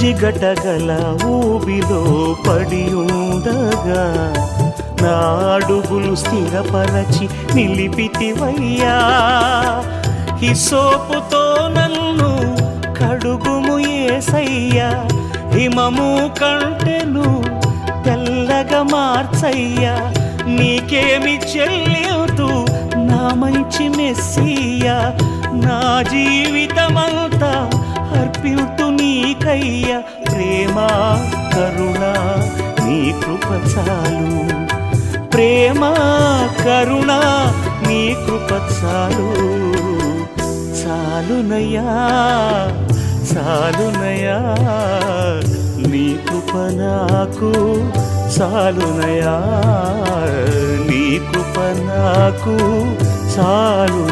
జిగటగల ఊబిలో పడి ఉండగా నా అడుగులు స్థిరపరచి నిలిపితివయ్యా. హిసోపుతో నన్ను కడుగుము ఏసయ్యా. హిమము కంటెను తెల్లగా మార్చయ్యా. నీకేమి చెల్లితూ నా మంచి మెస్సియా. నా జీవితమంతా అర్పిత నీకయ్యా ప్రేమ కరుణ నీ కృప చాలు. ప్రేమ కరుణ నీ కృప చాలు. చాలునయ్యా చాలునయ్యా నీ కృప నాకు చాలునయ్యా నీ కృప నాకు చాలు